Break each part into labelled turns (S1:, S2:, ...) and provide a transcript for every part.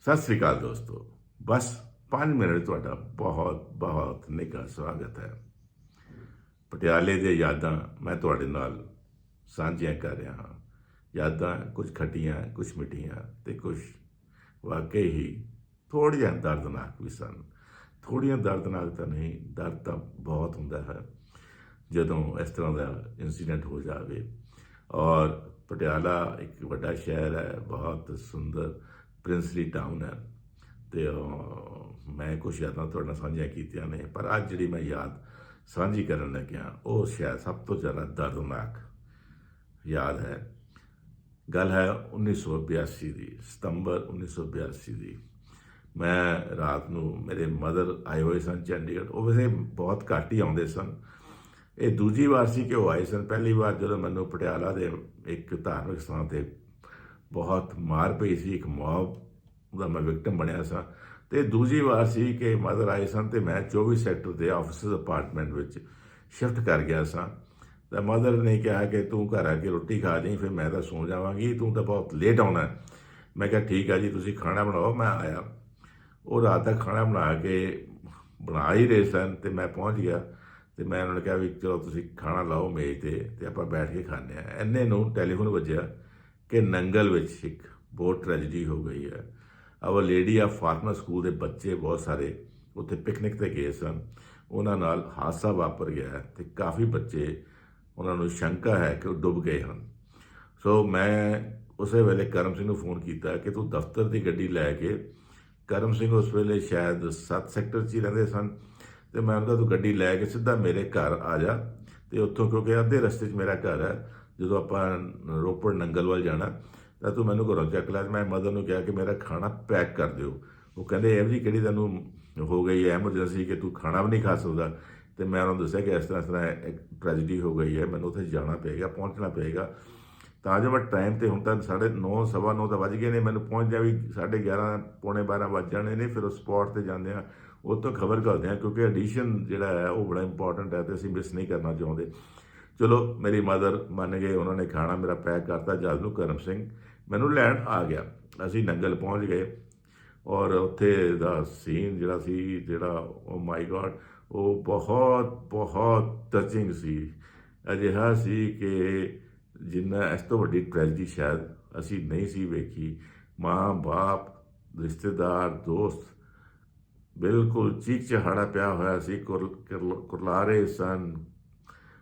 S1: ਸਤਿ ਸ੍ਰੀ ਅਕਾਲ ਦੋਸਤੋ। ਬਸ 5 ਮਿੰਟ ਤੁਹਾਡਾ ਬਹੁਤ ਬਹੁਤ ਨਿੱਘਾ ਸਵਾਗਤ ਹੈ। ਪਟਿਆਲੇ ਦੀਆਂ ਯਾਦਾਂ ਮੈਂ ਤੁਹਾਡੇ ਨਾਲ ਸਾਂਝੀਆਂ ਕਰ ਰਿਹਾ ਹਾਂ। ਯਾਦਾਂ ਕੁਝ ਖੱਟੀਆਂ, ਕੁਝ ਮਿੱਠੀਆਂ ਤੇ ਕੁਝ ਵਾਕਈ ਹੀ ਥੋੜ੍ਹੀਆਂ ਦਰਦਨਾਕ ਵੀ ਸਨ। ਥੋੜ੍ਹੀਆਂ ਦਰਦਨਾਕ ਤਾਂ ਨਹੀਂ, ਦਰਦ ਤਾਂ ਬਹੁਤ ਹੁੰਦਾ ਹੈ। ਜਦੋਂ ਇਸ ਤਰ੍ਹਾਂ ਦਾ ਇਨਸੀਡੈਂਟ ਹੋ ਜਾਵੇ। ਔਰ ਪਟਿਆਲਾ ਇੱਕ ਵੱਡਾ ਸ਼ਹਿਰ ਹੈ, ਬਹੁਤ ਸੁੰਦਰ ਪ੍ਰਿੰਸਲੀ ਟਾਊਨ ਹੈ। ਤੇ ਮੈਂ ਕੁਝ ਯਾਦਾਂ ਤੁਹਾਡੇ ਨਾਲ ਸਾਂਝੀਆਂ ਕੀਤੀਆਂ ਨੇ, ਪਰ ਅੱਜ ਜਿਹੜੀ ਮੈਂ ਯਾਦ ਸਾਂਝੀ ਕਰਨ ਲੱਗਿਆ ਉਹ ਸ਼ਾਇਦ ਸਭ ਤੋਂ ਜ਼ਿਆਦਾ ਦਰਦਨਾਕ ਯਾਦ ਹੈ। ਗੱਲ ਹੈ 1982 ਦੀ, ਸਤੰਬਰ 1982 ਦੀ। ਮੈਂ ਰਾਤ ਨੂੰ, ਮੇਰੇ ਮਦਰ ਆਏ ਹੋਏ ਸਨ ਚੰਡੀਗੜ੍ਹ, ਉਹ ਵੈਸੇ ਬਹੁਤ ਘੱਟ ਹੀ ਆਉਂਦੇ ਸਨ। ਇਹ ਦੂਜੀ ਵਾਰ ਸੀ ਕਿ ਉਹ ਆਏ ਸਨ। ਪਹਿਲੀ ਵਾਰ ਜਦੋਂ ਮੈਨੂੰ ਪਟਿਆਲਾ ਦੇ ਇੱਕ ਧਾਰਮਿਕ ਸਥਾਨ ਤੇ ਬਹੁਤ ਮਾਰ ਪਈ ਸੀ, ਇੱਕ ਮੌਬ ਦਾ ਮੈਂ ਵਿਕਟਮ ਬਣਿਆ ਸਾਂ। ਤੇ ਦੂਜੀ ਵਾਰ ਸੀ ਕਿ ਮਦਰ ਆਏ ਸਨ ਤੇ ਮੈਂ 24 ਸੈਕਟਰ ਦੇ ਆਫਿਸਰ ਅਪਾਰਟਮੈਂਟ ਵਿੱਚ ਸ਼ਿਫਟ ਕਰ ਗਿਆ ਸਾਂ। ਤਾਂ ਮਦਰ ਨੇ ਕਿਹਾ ਕਿ ਤੂੰ ਘਰ ਆ ਕੇ ਰੋਟੀ ਖਾ ਜਾਈਂ, ਫਿਰ ਮੈਂ ਤਾਂ ਸੌਂ ਜਾਵਾਂਗੀ, ਤੂੰ ਤਾਂ ਬਹੁਤ ਲੇਟ ਆਉਣਾ ਮੈਂ ਕਿਹਾ, ਠੀਕ ਆ ਜੀ, ਤੁਸੀਂ ਖਾਣਾ ਬਣਾਓ। ਮੈਂ ਆਇਆ। ਉਹ ਰਾਤ ਦਾ ਖਾਣਾ ਬਣਾ ਕੇ ਬਣਾ ਹੀ ਰਹੇ ਸਨ ਤੇ ਮੈਂ ਪਹੁੰਚ ਗਿਆ। ਤੇ ਮੈਂ ਉਹਨਾਂ ਨੂੰ ਕਿਹਾ ਵੀ ਚਲੋ ਤੁਸੀਂ ਖਾਣਾ ਲਾਓ ਮੇਜ਼ ਤੇ ਤੇ ਆਪਾਂ ਬੈਠ ਕੇ ਖਾਂਦੇ ਆ ਇੰਨੇ ਨੂੰ ਟੈਲੀਫੋਨ ਵੱਜਿਆ। ਕਿ ਨੰਗਲ ਵਿੱਚ ਇੱਕ ਬਹੁਤ ਟ੍ਰੈਜੇਡੀ ਹੋ ਗਈ ਹੈ। Our lady of Fatima school ਦੇ ਬੱਚੇ ਬਹੁਤ ਸਾਰੇ ਉੱਥੇ ਪਿਕਨਿਕ ਤੇ ਗਏ ਸਨ। ਉਹਨਾਂ ਨਾਲ ਹਾਦਸਾ ਵਾਪਰ ਗਿਆ ਹੈ ਤੇ ਕਾਫੀ ਬੱਚੇ ਉਹਨਾਂ ਨੂੰ ਸ਼ੰਕਾ ਹੈ ਕਿ ਉਹ ਡੁੱਬ ਗਏ ਹਨ। ਸੋ ਮੈਂ ਉਸੇ ਵੇਲੇ ਕਰਮ ਸਿੰਘ ਨੂੰ ਫੋਨ ਕੀਤਾ ਕਿ ਤੂੰ ਦਫ਼ਤਰ ਦੀ ਗੱਡੀ ਲੈ ਕੇ ਕਰਮ ਸਿੰਘ ਉਸ ਵੇਲੇ ਸ਼ਾਇਦ 7 ਸੈਕਟਰ 'ਚ ਹੀ ਰਹਿੰਦੇ ਸਨ ਤੇ ਮੈਂ ਉਹਨਾਂ ਤੋਂ ਗੱਡੀ ਲੈ ਕੇ ਸਿੱਧਾ ਮੇਰੇ ਘਰ ਆ ਜਾ ਤੇ ਉੱਥੋਂ ਕਿਉਂਕਿ ਅੱਧੇ ਰਸਤੇ 'ਚ ਮੇਰਾ ਘਰ ਹੈ ਜਦੋਂ ਆਪਾਂ ਰੋਪੜ ਨੰਗਲ ਵੱਲ ਜਾਣਾ, ਤਾਂ ਤੂੰ ਮੈਨੂੰ ਘਰੋਂ ਚੱਕ ਲੈ ਮੈਂ ਮਦਰ ਨੂੰ ਕਿਹਾ ਕਿ ਮੇਰਾ ਖਾਣਾ ਪੈਕ ਕਰ ਦਿਓ। ਉਹ ਕਹਿੰਦੇ, ਇਹ ਜੀ ਕਿਹੜੀ ਤੈਨੂੰ ਹੋ ਗਈ ਹੈ ਐਮਰਜੈਂਸੀ ਕਿ ਤੂੰ ਖਾਣਾ ਵੀ ਨਹੀਂ ਖਾ ਸਕਦਾ? ਤੇ ਮੈਂ ਉਹਨਾਂ ਨੂੰ ਦੱਸਿਆ ਕਿ ਇਸ ਤਰ੍ਹਾਂ ਇਸ ਤਰ੍ਹਾਂ ਇੱਕ ਟ੍ਰੈਜੇਡੀ ਹੋ ਗਈ ਹੈ, ਮੈਨੂੰ ਉੱਥੇ ਜਾਣਾ ਪਏਗਾ, ਪਹੁੰਚਣਾ ਪਏਗਾ। ਤਾਂ ਜੋ ਮੈਂ ਟਾਈਮ ਤੇ ਹੁਣ ਤਾਂ ਸਾਢੇ ਨੌ, ਸਵਾ ਨੌ ਤਾਂ ਵੱਜ ਗਏ ਨੇ, ਮੈਨੂੰ ਪਹੁੰਚਦਿਆਂ ਵੀ ਸਾਢੇ 11 ਪੌਣੇ 12 ਵੱਜ ਜਾਣੇ ਨੇ, ਫਿਰ ਉਹ ਸਪੌਟ ਤੇ ਜਾਂਦੇ ਆ ਉਹ ਤੋਂ ਖਬਰ ਕਰਦੇ ਆ ਕਿਉਂਕਿ ਐਡੀਸ਼ਨ ਜਿਹੜਾ ਹੈ, ਉਹ ਬੜਾ ਇੰਪੋਰਟੈਂਟ ਹੈ ਤੇ ਅਸੀਂ ਮਿਸ ਨਹੀਂ ਕਰਨਾ ਚਾਹੁੰਦੇ। ਚਲੋ, ਮੇਰੀ ਮਦਰ ਮੰਨ ਗਏ, ਉਹਨਾਂ ਨੇ ਖਾਣਾ ਮੇਰਾ ਪੈਕ ਕਰਤਾ, ਜਦ ਨੂੰ ਕਰਮ ਸਿੰਘ ਮੈਨੂੰ ਲੈਣ ਆ ਗਿਆ। ਅਸੀਂ ਨੰਗਲ ਪਹੁੰਚ ਗਏ ਔਰ ਉੱਥੇ ਦਾ ਸੀਨ ਜਿਹੜਾ ਸੀ, ਜਿਹੜਾ ਓ ਮਾਈ ਗॉड ਉਹ ਬਹੁਤ ਬਹੁਤ ਟਚਿੰਗ ਸੀ। ਅਜਿਹਾ ਸੀ ਕਿ ਜਿੰਨਾ, ਇਸ ਤੋਂ ਵੱਡੀ ਟ੍ਰੈਜਡੀ ਸ਼ਾਇਦ ਅਸੀਂ ਨਹੀਂ ਸੀ ਵੇਖੀ। ਮਾਂ, ਬਾਪ, ਰਿਸ਼ਤੇਦਾਰ, ਦੋਸਤ, ਬਿਲਕੁਲ ਚੀਕ ਚਹਾੜਾ ਪਿਆ ਹੋਇਆ ਸੀ, ਕੁਰ- ਕੁਰਲ- ਕੁਰਲਾਰੇ ਸਨ।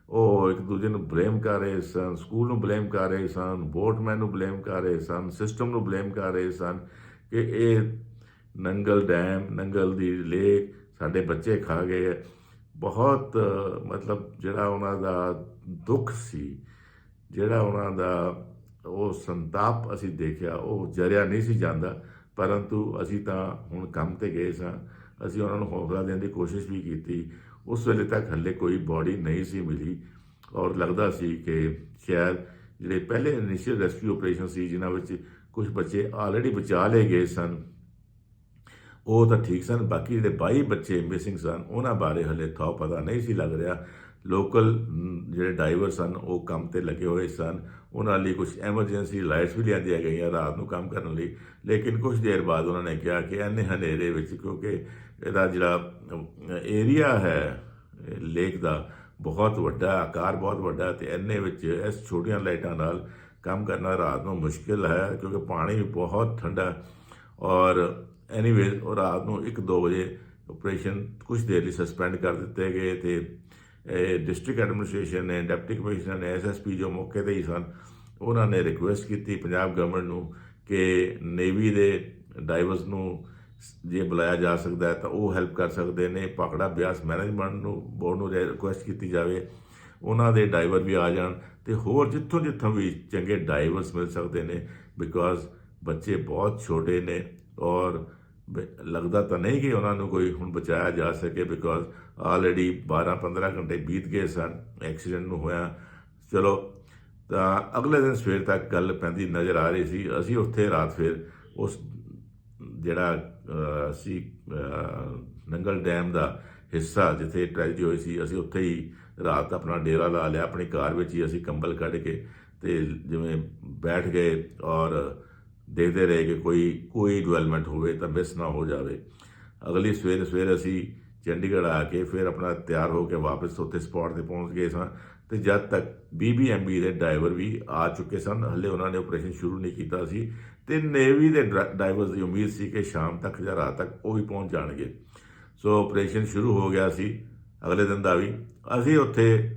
S1: ਉਹ ਇੱਕ ਦੂਜੇ ਨੂੰ ਬਲੇਮ ਕਰ ਰਹੇ ਸਨ, ਸਕੂਲ ਨੂੰ ਬਲੇਮ ਕਰ ਰਹੇ ਸਨ, ਵੋਟਮੈਨ ਨੂੰ ਬਲੇਮ ਕਰ ਰਹੇ ਸਨ, ਸਿਸਟਮ ਨੂੰ ਬਲੇਮ ਕਰ ਰਹੇ ਸਨ ਕਿ ਇਹ ਨੰਗਲ ਡੈਮ, ਨੰਗਲ ਦੀ ਲੇਕ ਸਾਡੇ ਬੱਚੇ ਖਾ ਗਏ ਹੈ। ਬਹੁਤ, ਮਤਲਬ ਜਿਹੜਾ ਉਹਨਾਂ ਦਾ ਦੁੱਖ ਸੀ, ਜਿਹੜਾ ਉਹਨਾਂ ਦਾ ਉਹ ਸੰਤਾਪ ਅਸੀਂ ਦੇਖਿਆ, ਉਹ ਜਰਿਆ ਨਹੀਂ ਸੀ ਜਾਂਦਾ, ਪਰੰਤੂ ਅਸੀਂ ਤਾਂ ਹੁਣ ਕੰਮ ਤੇ ਗਏ ਸਾਂ ਅਸੀਂ ਉਹਨਾਂ ਨੂੰ ਹੌਸਲਾ ਦੇਣ ਦੀ ਕੋਸ਼ਿਸ਼ ਵੀ ਕੀਤੀ ਉਸ ਵੇਲੇ ਤੱਕ ਹੱਲੇ ਕੋਈ ਬੋਡੀ ਨਹੀਂ ਸੀ ਮਿਲੀ ਔਰ ਲੱਗਦਾ ਸੀ ਕਿ ਸ਼ਾਇਦ ਜਿਹੜੇ ਪਹਿਲੇ ਇਨੀਸ਼ੀਅਲ ਰੈਸਕਿਊ ਆਪਰੇਸ਼ਨ ਸੀ, ਜਿਨ੍ਹਾਂ ਵਿੱਚ ਕੁਝ ਬੱਚੇ ਆਲਰੇਡੀ ਬਚਾ ਲਏ ਗਏ ਸਨ, ਉਹ ਤਾਂ ਠੀਕ ਸਨ, ਬਾਕੀ ਜਿਹੜੇ 22 ਬੱਚੇ ਮਿਸਿੰਗ ਸਨ, ਉਹਨਾਂ ਬਾਰੇ ਹਲੇ ਥੋ ਪਤਾ ਨਹੀਂ ਸੀ ਲੱਗ ਰਿਹਾ। ਲੋਕਲ ਜਿਹੜੇ ਡਰਾਈਵਰ ਸਨ, ਉਹ ਕੰਮ ਤੇ ਲੱਗੇ ਹੋਏ ਸਨ। ਉਹਨਾਂ ਲਈ ਕੁਝ ਐਮਰਜੈਂਸੀ ਲਾਈਟਸ ਵੀ ਲਿਆਂਦੀਆਂ ਗਈਆਂ ਰਾਤ ਨੂੰ ਕੰਮ ਕਰਨ ਲਈ। ਲੇਕਿਨ ਕੁਝ ਦੇਰ ਬਾਅਦ ਉਹਨਾਂ ਨੇ ਕਿਹਾ ਕਿ ਇੰਨੇ ਹਨੇਰੇ ਵਿੱਚ ਕਿਉਂਕਿ ਇਹਦਾ ਜਿਹੜਾ ਏਰੀਆ ਹੈ ਲੇਕ ਦਾ, ਬਹੁਤ ਵੱਡਾ, ਆਕਾਰ ਬਹੁਤ ਵੱਡਾ ਤੇ ਇੰਨੇ ਵਿੱਚ ਇਸ ਛੋਟੀਆਂ ਲਾਈਟਾਂ ਨਾਲ ਕੰਮ ਕਰਨਾ ਰਾਤ ਨੂੰ ਮੁਸ਼ਕਿਲ ਹੈ ਕਿਉਂਕਿ ਪਾਣੀ ਵੀ ਬਹੁਤ ਠੰਡਾ ਔਰ ਐਨੀਵੇ ਰਾਤ ਨੂੰ 1-2 ਵਜੇ ਆਪਰੇਸ਼ਨ ਕੁਝ ਦੇਰ ਲਈ ਸਸਪੈਂਡ ਕਰ ਦਿੱਤੇ ਗਏ ਤੇ ਡਿਸਟ੍ਰਿਕਟ ਐਡਮਿਨਿਸਟ੍ਰੇਸ਼ਨ ਨੇ ਡਿਪਟੀ ਕਮਿਸ਼ਨਰ ਨੇ ਐਸਐਸਪੀ ਜੋ ਮੌਕੇ ਤੇ ਹੀ ਸਨ, ਉਹਨਾਂ ਨੇ ਰਿਕੁਐਸਟ ਕੀਤੀ ਪੰਜਾਬ ਗਵਰਨਮੈਂਟ ਨੂੰ ਕਿ ਨੇਵੀ ਦੇ ਡਾਈਵਰਸ ਨੂੰ ਜੇ ਬੁਲਾਇਆ ਜਾ ਸਕਦਾ ਹੈ ਤਾਂ ਉਹ ਹੈਲਪ ਕਰ ਸਕਦੇ ਨੇ। ਭਾਖੜਾ ਬਿਆਸ ਮੈਨੇਜਮੈਂਟ ਨੂੰ ਬੋਰਡ ਨੂੰ ਰਿਕੁਐਸਟ ਕੀਤੀ ਜਾਵੇ, ਉਹਨਾਂ ਦੇ ਡਾਈਵਰ ਵੀ ਆ ਜਾਣ ਤੇ ਹੋਰ ਜਿੱਥੋਂ ਜਿੱਥੋਂ ਵੀ ਚੰਗੇ ਡਰਾਈਵਰਸ ਮਿਲ ਸਕਦੇ ਨੇ ਬਿਕੋਜ਼ ਬੱਚੇ ਬਹੁਤ ਛੋਟੇ ਨੇ ਔਰ ਲੱਗਦਾ ਤਾਂ ਨਹੀਂ ਕਿ ਉਹਨਾਂ ਨੂੰ ਕੋਈ ਹੁਣ ਬਚਾਇਆ ਜਾ ਸਕੇ ਬਿਕੋਜ਼ ਆਲਰੇਡੀ 12-15 ਘੰਟੇ ਬੀਤ ਗਏ ਸਨ ਐਕਸੀਡੈਂਟ ਨੂੰ ਹੋਇਆ। ਚਲੋ, ਤਾਂ ਅਗਲੇ ਦਿਨ ਸਵੇਰ ਤੱਕ ਗੱਲ ਪੈਂਦੀ ਨਜ਼ਰ ਆ ਰਹੀ ਸੀ। ਅਸੀਂ ਉੱਥੇ ਰਾਤ ਫਿਰ ਉਸ ਜਿਹੜਾ ਅਸੀਂ ਨੰਗਲ ਡੈਮ ਦਾ ਹਿੱਸਾ ਜਿੱਥੇ ਟ੍ਰੈਜਡੀ ਹੋਈ ਸੀ, ਅਸੀਂ ਉੱਥੇ ਹੀ ਰਾਤ ਆਪਣਾ ਡੇਰਾ ਲਾ ਲਿਆ, ਆਪਣੀ ਕਾਰ ਵਿੱਚ ਹੀ ਅਸੀਂ ਕੰਬਲ ਕੱਢ ਕੇ ਤੇ ਜਿਵੇਂ ਬੈਠ ਗਏ ਔਰ ਦੇਖਦੇ ਰਹੇ ਕਿ ਕੋਈ ਕੋਈ ਡਿਵੈਲਪਮੈਂਟ ਹੋਵੇ ਤਾਂ ਮਿਸ ਨਾ ਹੋ ਜਾਵੇ। ਅਗਲੀ ਸਵੇਰ ਸਵੇਰ ਅਸੀਂ ਚੰਡੀਗੜ੍ਹ ਆ ਕੇ ਫਿਰ ਆਪਣਾ ਤਿਆਰ ਹੋ ਕੇ ਵਾਪਸ ਉੱਥੇ ਸਪੌਟ ਤੇ ਪਹੁੰਚ ਗਏ ਸਾਂ। ਤੇ ਜਦ ਤੱਕ ਬੀਬੀਐਮਬੀ ਦੇ ਡਰਾਈਵਰ ਵੀ ਆ ਚੁੱਕੇ ਸਨ, ਹਲੇ ਉਹਨਾਂ ਨੇ ਆਪਰੇਸ਼ਨ ਸ਼ੁਰੂ ਨਹੀਂ ਕੀਤਾ ਸੀ ਤੇ ਨੇਵੀ ਦੇ ਡਰਾ- ਡਰਾਈਵਰਸ ਦੀ ਉਮੀਦ ਸੀ ਕਿ ਸ਼ਾਮ ਤੱਕ ਜਾਂ ਰਾਤ ਤੱਕ ਉਹ ਵੀ ਪਹੁੰਚ ਜਾਣਗੇ। ਸੋ ਆਪਰੇਸ਼ਨ ਸ਼ੁਰੂ ਹੋ ਗਿਆ ਸੀ ਅਗਲੇ ਦਿਨ ਦਾ ਵੀ। ਅਸੀਂ ਉੱਥੇ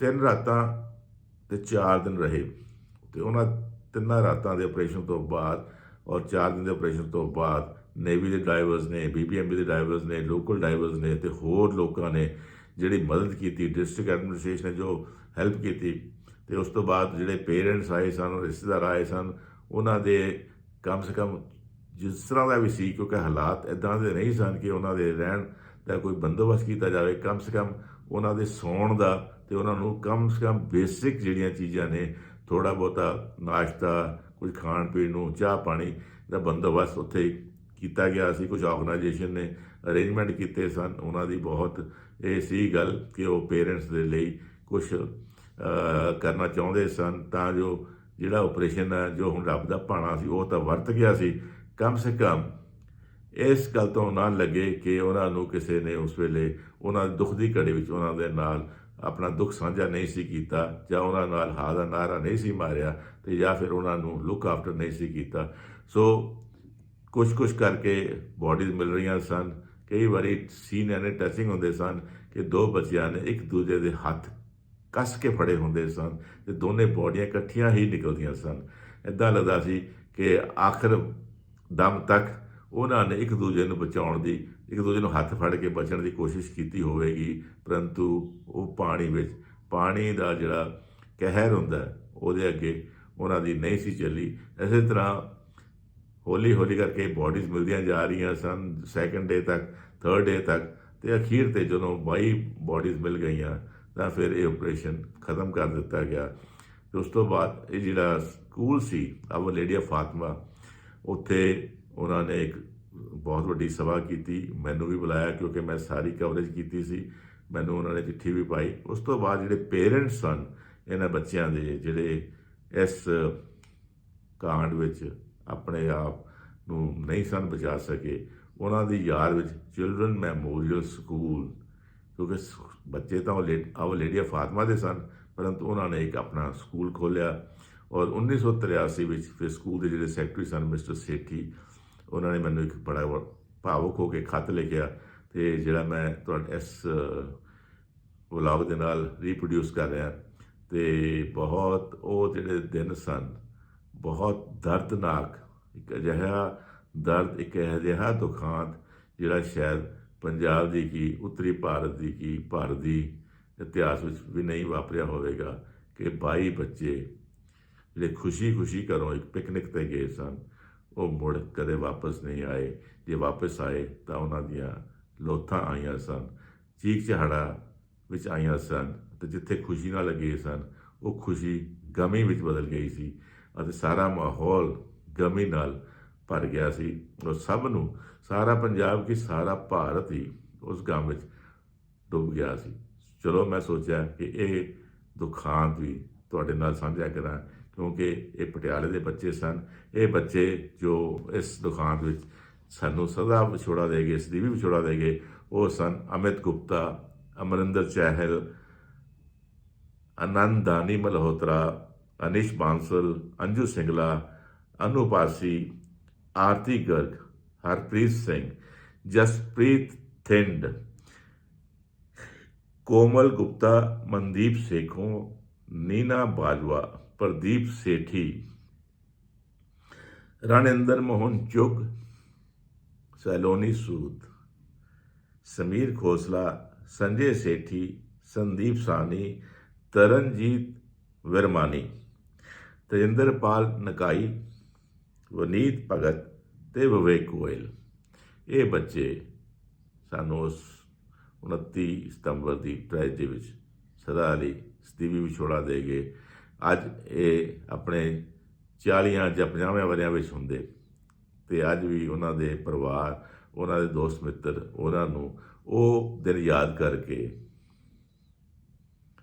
S1: ਤਿੰਨ ਰਾਤਾਂ ਤੇ ਚਾਰ ਦਿਨ ਰਹੇ ਤੇ ਉਹਨਾਂ ਤਿੰਨਾਂ ਰਾਤਾਂ ਦੇ ਆਪਰੇਸ਼ਨ ਤੋਂ ਬਾਅਦ ਔਰ ਚਾਰ ਦਿਨ ਦੇ ਆਪਰੇਸ਼ਨ ਤੋਂ ਬਾਅਦ ਨੇਵੀ ਦੇ ਡਰਾਈਵਰਸ ਨੇ ਬੀਬੀਐਮਬੀ ਦੇ ਡਰਾਈਵਰਸ ਨੇ ਲੋਕਲ ਡਰਾਈਵਰਸ ਨੇ ਤੇ ਹੋਰ ਲੋਕਾਂ ਨੇ ਜਿਹੜੀ ਮਦਦ ਕੀਤੀ ਡਿਸਟ੍ਰਿਕਟ ਐਡਮਿਨਿਸਟ੍ਰੇਸ਼ਨ ਨੇ ਜੋ ਹੈਲਪ ਕੀਤੀ, ਤੇ ਉਸ ਤੋਂ ਬਾਅਦ ਜਿਹੜੇ ਪੇਰੈਂਟਸ ਆਏ ਸਨ, ਰਿਸ਼ਤੇਦਾਰ ਆਏ ਸਨ, ਉਹਨਾਂ ਦੇ ਕਮ ਸੇ ਕਮ ਜਿਸ ਤਰ੍ਹਾਂ ਦਾ ਵੀ ਸੀ, ਕਿਉਂਕਿ ਹਾਲਾਤ ਇਦਾਂ ਦੇ ਨਹੀਂ ਸਨ ਕਿ ਉਹਨਾਂ ਦੇ ਰਹਿਣ ਦਾ ਕੋਈ ਬੰਦੋਬਸਤ ਕੀਤਾ ਜਾਵੇ, ਕਮ ਸੇ ਕਮ ਉਹਨਾਂ ਦੇ ਸੌਣ ਦਾ ਤੇ ਉਹਨਾਂ ਨੂੰ ਕਮ ਸੇ ਕਮ ਬੇਸਿਕ ਜਿਹੜੀਆਂ ਚੀਜ਼ਾਂ ਨੇ ਥੋੜਾ ਬਹੁਤਾ ਨਾਸ਼ਤਾ, ਕੁਝ ਖਾਣ ਪੀਣ ਨੂੰ, ਚਾਹ ਪਾਣੀ ਦਾ ਬੰਦੋਬਸਤ ਉੱਥੇ ਕੀਤਾ ਗਿਆ ਸੀ, ਕੁਝ ਆਰਗੇਨਾਈਜੇਸ਼ਨ ਨੇ ਅਰੇਂਜਮੈਂਟ ਕੀਤੇ ਸਨ, ਉਹਨਾਂ ਦੀ ਬਹੁਤ ਇਹ ਸੀ ਗੱਲ ਕਿ ਉਹ ਪੇਰੈਂਟਸ ਦੇ ਲਈ ਕੁਝ ਕਰਨਾ ਚਾਹੁੰਦੇ ਸਨ, ਤਾਂ ਜੋ ਜਿਹੜਾ ਆਪਰੇਸ਼ਨ ਹੈ, ਜੋ ਹੁਣ ਰੱਬ ਦਾ ਭਾਣਾ ਸੀ, ਉਹ ਤਾਂ ਵਰਤ ਗਿਆ ਸੀ। ਕਮ ਸੇ ਕਮ ਇਸ ਗੱਲ ਤੋਂ ਨਾ ਲੱਗੇ ਕਿ ਉਹਨਾਂ ਨੂੰ ਕਿਸੇ ਨੇ ਉਸ ਵੇਲੇ ਉਹਨਾਂ ਦੇ ਦੁੱਖ ਦੀ ਘੜੀ ਵਿੱਚ ਉਹਨਾਂ ਦੇ ਨਾਲ ਆਪਣਾ ਦੁੱਖ ਸਾਂਝਾ ਨਹੀਂ ਸੀ ਕੀਤਾ, ਜਾਂ ਉਹਨਾਂ ਨਾਲ ਹਾ ਦਾ ਨਾਰਾ ਨਹੀਂ ਸੀ ਮਾਰਿਆ, ਤੇ ਜਾਂ ਫਿਰ ਉਹਨਾਂ ਨੂੰ ਲੁੱਕ ਆਫਟਰ ਨਹੀਂ ਸੀ ਕੀਤਾ। ਸੋ ਕੁਝ ਕੁਝ ਕਰਕੇ ਬਾਡੀਜ਼ ਮਿਲ ਰਹੀਆਂ ਸਨ ਕਈ ਵਾਰੀ ਸੀਨ ਐਨੇ ਟੱਚਿੰਗ ਹੁੰਦੇ ਸਨ ਕਿ ਦੋ ਬੱਚਿਆਂ ਨੇ ਇੱਕ ਦੂਜੇ ਦੇ ਹੱਥ ਕੱਸ ਕੇ ਫੜੇ ਹੁੰਦੇ ਸਨ ਤੇ ਦੋਨੇ ਬੋਡੀਆਂ ਇਕੱਠੀਆਂ ਹੀ ਨਿਕਲਦੀਆਂ ਸਨ। ਇਦਾਂ ਲੱਗਦਾ ਸੀ ਕਿ ਆਖਰ ਦਮ ਤੱਕ ਉਹਨਾਂ ਨੇ ਇੱਕ ਦੂਜੇ ਨੂੰ ਬਚਾਉਣ ਦੀ, ਇੱਕ ਦੂਜੇ ਨੂੰ ਹੱਥ ਫੜ ਕੇ ਬਚਣ ਦੀ ਕੋਸ਼ਿਸ਼ ਕੀਤੀ ਹੋਵੇਗੀ, ਪਰੰਤੂ ਉਹ ਪਾਣੀ ਵਿੱਚ, ਪਾਣੀ ਦਾ ਜਿਹੜਾ ਕਹਿਰ ਹੁੰਦਾ, ਉਹਦੇ ਅੱਗੇ ਉਹਨਾਂ ਦੀ ਨਹੀਂ ਸੀ ਚੱਲੀ। ਇਸੇ ਤਰ੍ਹਾਂ ਹੌਲੀ ਹੌਲੀ ਕਰਕੇ ਬਾਡੀਜ਼ ਮਿਲਦੀਆਂ ਜਾ ਰਹੀਆਂ ਸਨ ਸੈਕੰਡ ਡੇ ਤੱਕ ਥਰਡ ਡੇ ਤੱਕ, ਤੇ ਅਖੀਰ ਤੇ ਜਦੋਂ 22 ਬਾਡੀਜ਼ ਮਿਲ ਗਈਆਂ, ਤਾਂ ਫਿਰ ਇਹ ਆਪਰੇਸ਼ਨ ਖਤਮ ਕਰ ਦਿੱਤਾ ਗਿਆ। ਤੇ ਉਸ ਤੋਂ ਬਾਅਦ ਇਹ ਜਿਹੜਾ ਸਕੂਲ ਸੀ ਆਵਰ ਲੇਡੀ ਆਫ ਫਾਤਮਾ ਉੱਥੇ ਉਹਨਾਂ ਨੇ ਇੱਕ ਬਹੁਤ ਵੱਡੀ ਸਭਾ ਕੀਤੀ। ਮੈਨੂੰ ਵੀ ਬੁਲਾਇਆ ਕਿਉਂਕਿ ਮੈਂ ਸਾਰੀ ਕਵਰੇਜ ਕੀਤੀ ਸੀ। ਮੈਨੂੰ ਉਹਨਾਂ ਨੇ ਚਿੱਠੀ ਵੀ ਪਾਈ। ਉਸ ਤੋਂ ਬਾਅਦ ਜਿਹੜੇ ਪੇਰੈਂਟਸ ਸਨ, ਇਹਨਾਂ ਬੱਚਿਆਂ ਦੇ ਜਿਹੜੇ ਇਸ ਕਾਂਡ ਵਿੱਚ ਆਪਣੇ ਆਪ ਨੂੰ ਨਹੀਂ ਸਨ ਬਚਾ ਸਕੇ। ਉਹਨਾਂ ਦੀ ਯਾਦ ਵਿੱਚ ਚਿਲਡਰਨ ਮੈਮੋਰੀਅਲ ਸਕੂਲ ਕਿਉਂਕਿ ਬੱਚੇ ਤਾਂ ਆਵ ਲੇਡੀ ਆਫ ਫਾਤਮਾ ਦੇ ਸਨ, ਪਰੰਤੂ ਉਹਨਾਂ ਨੇ ਇੱਕ ਆਪਣਾ ਸਕੂਲ ਖੋਲ੍ਹਿਆ ਔਰ 1983 ਵਿੱਚ ਫਿਰ ਸਕੂਲ ਦੇ ਜਿਹੜੇ ਸੈਕਟਰੀ ਸਨ ਮਿਸਟਰ ਸੇਠੀ, ਉਹਨਾਂ ਨੇ ਮੈਨੂੰ ਇੱਕ ਬੜਾ ਭਾਵੁਕ ਹੋ ਕੇ ਖਤ ਲਿਖਿਆ ਤੇ ਜਿਹੜਾ ਮੈਂ ਤੁਹਾਡੇ ਇਸ, ਵਲੌਗ ਦੇ ਨਾਲ ਰੀਪਰੋਡਿਊਸ ਕਰ ਰਿਹਾ ਤੇ ਬਹੁਤ ਉਹ ਜਿਹੜੇ ਦਿਨ ਸਨ ਬਹੁਤ ਦਰਦਨਾਕ। ਇੱਕ ਅਜਿਹਾ ਦਰਦ, ਇੱਕ ਅਜਿਹਾ ਦੁਖਾਂਤ, ਜਿਹੜਾ ਸ਼ਾਇਦ ਪੰਜਾਬ ਦੀ ਕੀ, ਉੱਤਰੀ ਭਾਰਤ ਦੀ ਕੀ, ਭਾਰਤ ਦੀ ਇਤਿਹਾਸ ਵਿੱਚ ਵੀ ਨਹੀਂ ਵਾਪਰਿਆ ਹੋਵੇਗਾ ਕਿ 22 ਬੱਚੇ ਜਿਹੜੇ ਖੁਸ਼ੀ-ਖੁਸ਼ੀ ਘਰੋਂ ਇੱਕ ਪਿਕਨਿਕ ਤੇ ਗਏ ਸਨ, ਉਹ ਮੁੜ ਕਦੇ ਵਾਪਸ ਨਹੀਂ ਆਏ। ਜੇ ਵਾਪਸ ਆਏ ਤਾਂ ਉਹਨਾਂ ਦੀਆਂ ਲੋਥਾਂ ਆਈਆਂ ਸਨ ਚੀਕ ਚਹਾੜਾ ਵਿੱਚ ਆਈਆਂ ਸਨ ਤੇ ਜਿੱਥੇ ਖੁਸ਼ੀ ਨਾਲ ਲੱਗੇ ਸਨ, ਉਹ ਖੁਸ਼ੀ ਗਮੀ ਵਿੱਚ ਬਦਲ ਗਈ ਸੀ। ਅਤੇ ਸਾਰਾ ਮਾਹੌਲ ਗਮੀ ਨਾਲ ਭਰ ਗਿਆ ਸੀ। ਉਹ ਸਭ ਨੂੰ, ਸਾਰਾ ਪੰਜਾਬ ਕੀ ਸਾਰਾ ਭਾਰਤ ਹੀ ਉਸ ਗਮ ਵਿੱਚ ਡੁੱਬ ਗਿਆ ਸੀ। ਚਲੋ ਮੈਂ ਸੋਚਿਆ ਕਿ ਇਹ ਦੁਖਾਂਤ ਵੀ ਤੁਹਾਡੇ ਨਾਲ ਸਾਂਝਾ ਕਰਾਂ, ਕਿਉਂਕਿ ਇਹ ਪਟਿਆਲੇ ਦੇ ਬੱਚੇ ਸਨ। ਇਹ ਬੱਚੇ ਜੋ ਇਸ ਦੁਖਾਂਤ ਵਿੱਚ ਸਾਨੂੰ ਸਦਾ ਵਿਛੋੜਾ ਦੇ ਗਏ ਸਦੀਵੀ ਵਿਛੋੜਾ ਦੇ ਗਏ, ਉਹ ਸਨ ਅਮਿਤ ਗੁਪਤਾ, ਅਮਰਿੰਦਰ ਚਹਿਲ ਅਨੰਦਾਨੀ ਮਲਹੋਤਰਾ अनिश बांसल, अंजू सिंगला, अनुपासी, आरती गर्ग, हरप्रीत सिंह, जसप्रीत थिंड, कोमल गुप्ता, मनदीप सेखों, नीना बाजवा, प्रदीप सेठी, रणेंद्र मोहन चुग, सैलोनी सूद, समीर खोसला, संजय सेठी, संदीप सानी, तरनजीत विरमानी। ਤਜਿੰਦਰਪਾਲ ਨਕਾਈ, ਵਨੀਤ ਭਗਤ ਤੇ ਵਿਵੇਕ ਗੋਇਲ। ਇਹ ਬੱਚੇ ਸਾਨੂੰ ਉਸ 29 ਸਤੰਬਰ ਦੀ ਟ੍ਰੈਜਡੀ ਵਿੱਚ ਸਦਾ ਲਈ ਸਦੀਵੀ ਵਿਛੋੜਾ ਦੇ ਗਏ ਅੱਜ ਇਹ ਆਪਣੇ 40 ਜਾਂ 50 ਵਰਿਆਂ ਵਿੱਚ ਹੁੰਦੇ। ਤੇ ਅੱਜ ਵੀ ਉਹਨਾਂ ਦੇ ਪਰਿਵਾਰ, ਉਹਨਾਂ ਦੇ ਦੋਸਤ ਮਿੱਤਰ, ਉਹਨਾਂ ਨੂੰ ਉਹ ਦਿਨ ਯਾਦ ਕਰਕੇ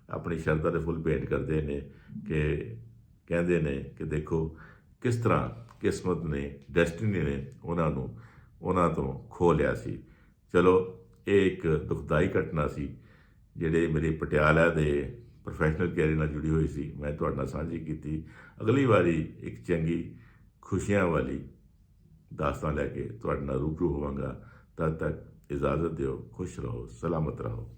S1: ਆਪਣੀ ਸ਼ਰਧਾ ਦੇ ਫੁੱਲ ਭੇਂਟ ਕਰਦੇ ਨੇ ਕਿ ਕਹਿੰਦੇ ਨੇ ਕਿ ਦੇਖੋ ਕਿਸ ਤਰ੍ਹਾਂ ਕਿਸਮਤ ਨੇ, ਡੈਸਟੀਨੀ ਨੇ ਉਹਨਾਂ ਨੂੰ, ਉਹਨਾਂ ਤੋਂ ਖੋ ਲਿਆ ਸੀ। ਚਲੋ, ਇਹ ਇੱਕ ਦੁਖਦਾਈ ਘਟਨਾ ਸੀ, ਜਿਹੜੇ ਮੇਰੇ ਪਟਿਆਲਾ ਦੇ ਪ੍ਰੋਫੈਸ਼ਨਲ ਕੈਰੀਅਰ ਨਾਲ ਜੁੜੀ ਹੋਈ ਸੀ। ਮੈਂ ਤੁਹਾਡੇ ਨਾਲ ਸਾਂਝੀ ਕੀਤੀ। ਅਗਲੀ ਵਾਰੀ ਇੱਕ ਚੰਗੀ ਖੁਸ਼ੀਆਂ ਵਾਲੀ ਦਾਸਤਾਨ ਲੈ ਕੇ ਤੁਹਾਡੇ ਨਾਲ ਰੂਬਰੂ ਹੋਵਾਂਗਾ। ਤਦ ਤੱਕ ਇਜਾਜ਼ਤ ਦਿਓ, ਖੁਸ਼ ਰਹੋ, ਸਲਾਮਤ ਰਹੋ।